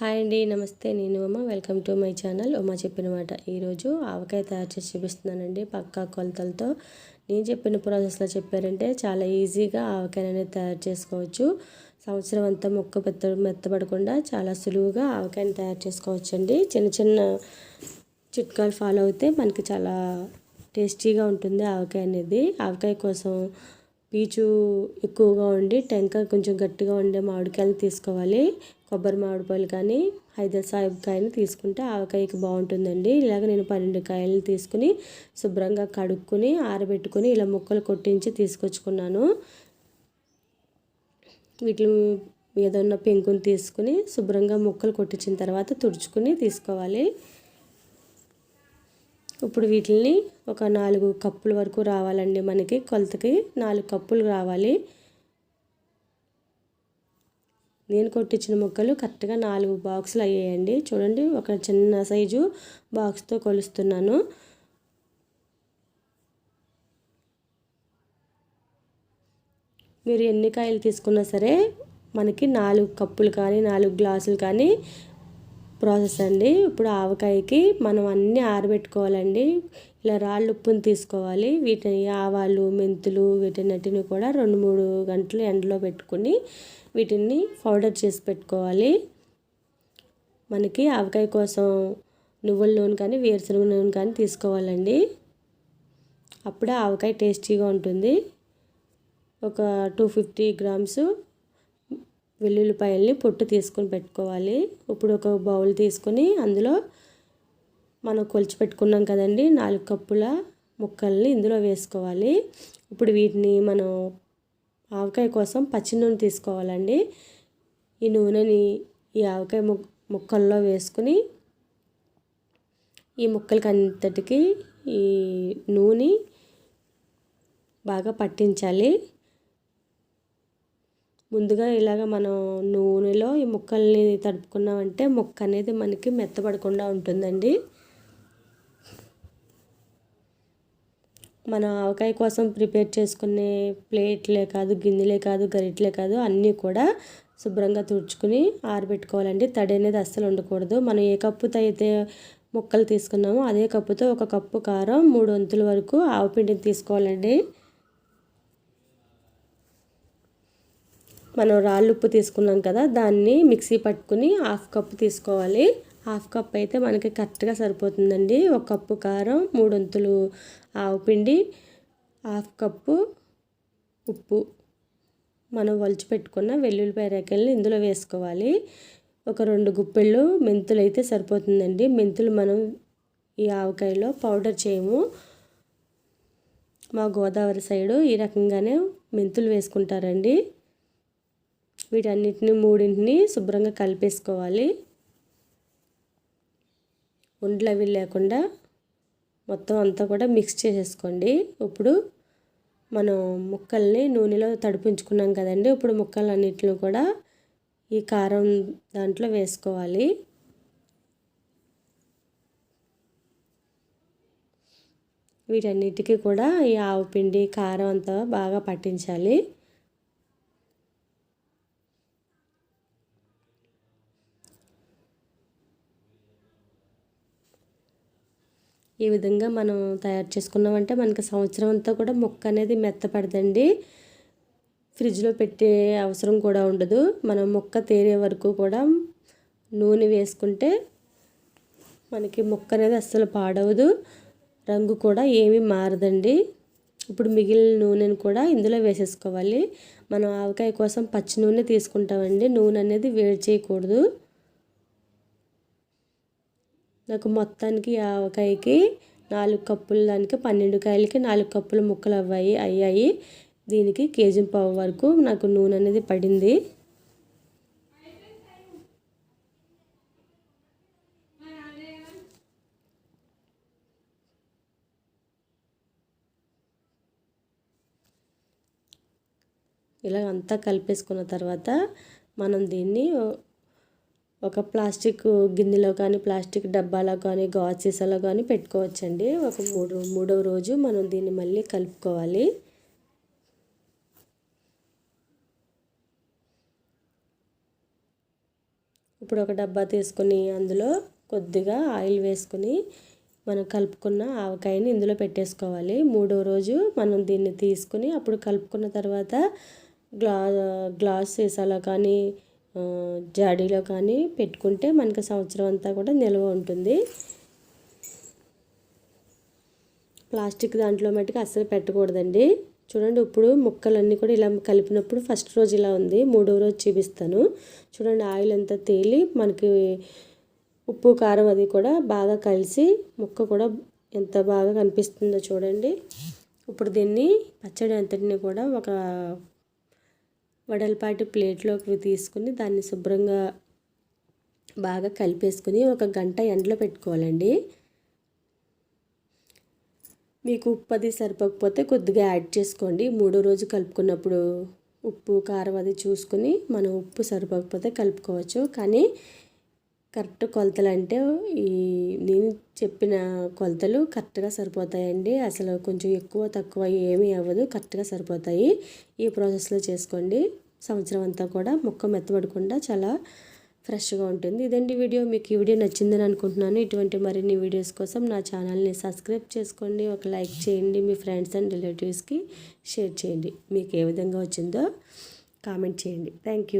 Hi అండి నమస్తే. నేను Uma. Welcome to my channel. Uma చెప్పిన మాట. ఈరోజు ఆవకాయ తయారు చేసి చూపిస్తున్నానండి పక్కా కొలతలతో. నేను చెప్పిన ప్రాసెస్లో చెప్పారంటే చాలా ఈజీగా ఆవకాయ అనేది తయారు చేసుకోవచ్చు. సంవత్సరం అంతా మొక్క పెత్త మెత్తపడకుండా చాలా సులువుగా ఆవకాయని తయారు చేసుకోవచ్చు అండి చిన్న చిన్న చిట్కాలు ఫాలో అయితే మనకి చాలా టేస్టీగా ఉంటుంది ఆవకాయ అనేది ఆవకాయ కోసం పీచు ఎక్కువగా ఉండి టెంకాయ కొంచెం గట్టిగా ఉండే మామిడికాయలు తీసుకోవాలి. కొబ్బరి మామిడిపాయలు కానీ హైదర్ సాహిబ్ కాయని తీసుకుంటే ఆవకాయకి బాగుంటుందండి. ఇలాగ నేను పన్నెండు కాయలు తీసుకుని శుభ్రంగా కడుక్కుని ఆరబెట్టుకుని ఇలా ముక్కలు కొట్టించి తీసుకొచ్చుకున్నాను. వీటిని మీద ఉన్న పెంకుని తీసుకుని శుభ్రంగా ముక్కలు కొట్టించిన తర్వాత తుడుచుకుని తీసుకోవాలి. ఇప్పుడు వీటిని ఒక నాలుగు కప్పుల వరకు రావాలండి మనకి కొలతకి. నాలుగు కప్పులు రావాలి. నేను కొట్టించిన ముక్కలు కరెక్ట్గా నాలుగు బాక్సులు అయ్యాయండి. చూడండి ఒక చిన్న సైజు బాక్స్తో కొలుస్తున్నాను. మీరు ఎన్ని కాయలు తీసుకున్నా సరే మనకి నాలుగు కప్పులు కానీ నాలుగు గ్లాసులు కానీ ప్రాసెస్ అండి. ఇప్పుడు ఆవకాయకి మనం అన్నీ ఆరబెట్టుకోవాలండి. ఇలా రాళ్ళు ఉప్పుని తీసుకోవాలి. వీటిని ఆవాలు మెంతులు వీటన్నిటిని కూడా రెండు మూడు గంటలు ఎండలో పెట్టుకుని వీటిని పౌడర్ చేసి పెట్టుకోవాలి. మనకి ఆవకాయ కోసం నువ్వుల నూనె కానీ వేరుశనగ నూనె కానీ తీసుకోవాలండి. అప్పుడే ఆవకాయ టేస్టీగా ఉంటుంది. ఒక టూ ఫిఫ్టీ గ్రామ్స్ వెల్లుల్లిపాయల్ని పొట్టు తీసుకొని పెట్టుకోవాలి. ఇప్పుడు ఒక బౌల్ తీసుకొని అందులో మనం కొలిచి పెట్టుకున్నాం కదండి నాలుగు కప్పుల ముక్కల్ని ఇందులో వేసుకోవాలి. ఇప్పుడు వీటిని మనం ఆవకాయ కోసం పచ్చి నూనె తీసుకోవాలండి. ఈ నూనెని ఈ ఆవకాయ ముక్కల్లో వేసుకుని ఈ ముక్కలకి అంతటికి ఈ నూనె బాగా పట్టించాలి. ముందుగా ఇలాగ మనం నూనెలో ఈ ముక్కల్ని తడుపుకున్నామంటే ముక్క అనేది మనకి మెత్తపడకుండా ఉంటుందండి. మన ఆవకాయ కోసం ప్రిపేర్ చేసుకునే ప్లేట్లే కాదు గిన్నెలే కాదు గరిటలే కాదు అన్నీ కూడా శుభ్రంగా తుడుచుకుని ఆరబెట్టుకోవాలండి. తడి అనేది అస్సలు ఉండకూడదు. మనం ఏ కప్పుతో అయితే ముక్కలు తీసుకున్నామో అదే కప్పుతో ఒక కప్పు కారం మూడు వంతుల వరకు ఆవపిండిని తీసుకోవాలండి. మనం రాళ్ళు ఉప్పు తీసుకున్నాం కదా దాన్ని మిక్సీ పట్టుకుని హాఫ్ కప్పు తీసుకోవాలి. హాఫ్ కప్ అయితే మనకి కరెక్ట్గా సరిపోతుందండి. ఒక కప్పు కారం మూడొంతులు ఆవు పిండి హాఫ్ కప్పు ఉప్పు. మనం వలిచి పెట్టుకున్న వెల్లుల్లిపాయ రేకల్ని ఇందులో వేసుకోవాలి. ఒక రెండు గుప్పెళ్ళు మెంతులు అయితే సరిపోతుందండి. మెంతులు మనం ఈ ఆవకాయలో పౌడర్ చేయము. మా గోదావరి సైడు ఈ రకంగానే మెంతులు వేసుకుంటారండి. వీటన్నిటిని మూడింటిని శుభ్రంగా కలిపేసుకోవాలి. ఉండలు అవి లేకుండా మొత్తం అంతా కూడా మిక్స్ చేసేసుకోండి. ఇప్పుడు మనం ముక్కల్ని నూనెలో తడిపించుకున్నాం కదండి. ఇప్పుడు ముక్కలన్నిటిని కూడా ఈ కారం దాంట్లో వేసుకోవాలి. వీటన్నిటికీ కూడా ఈ ఆవు పిండి కారం అంతా బాగా పట్టించాలి. ఈ విధంగా మనం తయారు చేసుకున్నామంటే మనకి సంవత్సరం అంతా కూడా మొక్క అనేది మెత్తపడదండి. ఫ్రిడ్జ్లో పెట్టే అవసరం కూడా ఉండదు. మనం మొక్క తేరే వరకు కూడా నూనె వేసుకుంటే మనకి మొక్క అనేది అస్సలు పాడవదు. రంగు కూడా ఏమీ మారదండి. ఇప్పుడు మిగిలిన నూనెను కూడా ఇందులో వేసేసుకోవాలి. మనం ఆవకాయ కోసం పచ్చి నూనె తీసుకుంటామండి. నూనె అనేది వేడి చేయకూడదు. నాకు మొత్తానికి ఆవకాయకి నాలుగు కప్పులు దానికి పన్నెండు కాయలకి నాలుగు కప్పులు ముక్కలు అవ్వాయి అయ్యాయి. దీనికి కేజీ పావు వరకు నాకు నూనె అనేది పడింది. ఇలా అంతా కలిపేసుకున్న తర్వాత మనం దీన్ని ఒక ప్లాస్టిక్ గిన్నెలో కానీ ప్లాస్టిక్ డబ్బాలో కానీ గాజు సీసాలో కానీ పెట్టుకోవచ్చండి. ఒక మూడు మూడవ రోజు మనం దీన్ని మళ్ళీ కలుపుకోవాలి. ఇప్పుడు ఒక డబ్బా తీసుకుని అందులో కొద్దిగా ఆయిల్ వేసుకుని మనం కలుపుకున్న ఆవకాయని ఇందులో పెట్టేసుకోవాలి. మూడో రోజు మనం దీన్ని తీసుకుని అప్పుడు కలుపుకున్న తర్వాత గ్లా గ్లాస్ సీసాలో కానీ జాడీలో కానీ పెట్టుకుంటే మనకి సంవత్సరం అంతా కూడా నిల్వ ఉంటుంది. ప్లాస్టిక్ దాంట్లో మట్టుకు అస్సలు పెట్టకూడదండి. చూడండి ఇప్పుడు ముక్కలన్నీ కూడా ఇలా కలిపినప్పుడు ఫస్ట్ రోజు ఇలా ఉంది మూడో రోజు చూపిస్తాను. చూడండి ఆయిల్ అంతా తేలి మనకి ఉప్పు కారం అది కూడా బాగా కలిసి ముక్క కూడా ఎంత బాగా కనిపిస్తుందో చూడండి. ఇప్పుడు దీన్ని పచ్చడి అంతటిని కూడా ఒక వడలపాటి ప్లేట్లోకి తీసుకుని దాన్ని శుభ్రంగా బాగా కలిపేసుకుని ఒక గంట ఎండలో పెట్టుకోవాలండి. మీకు ఉప్పు అది సరిపోకపోతే కొద్దిగా యాడ్ చేసుకోండి. మూడో రోజు కలుపుకున్నప్పుడు ఉప్పు కారం అది చూసుకుని మనం ఉప్పు సరిపోకపోతే కలుపుకోవచ్చు. కానీ కరెక్ట్ కొలతలు అంటే ఈ నేను చెప్పిన కొలతలు కరెక్ట్గా సరిపోతాయండి. అసలు కొంచెం ఎక్కువ తక్కువ ఏమీ అవ్వదు. కరెక్ట్గా సరిపోతాయి. ఈ ప్రాసెస్లో చేసుకోండి. సంవత్సరం అంతా కూడా మొక్క మెత్తబడకుండా చాలా ఫ్రెష్గా ఉంటుంది. ఇదండి వీడియో. మీకు ఈ వీడియో నచ్చిందని అనుకుంటున్నాను. ఇటువంటి మరిన్ని వీడియోస్ కోసం నా ఛానల్ని సబ్స్క్రైబ్ చేసుకోండి. ఒక లైక్ చేయండి. మీ ఫ్రెండ్స్ అండ్ రిలేటివ్స్కి షేర్ చేయండి. మీకు ఏ విధంగా వచ్చిందో కామెంట్ చేయండి. Thank you.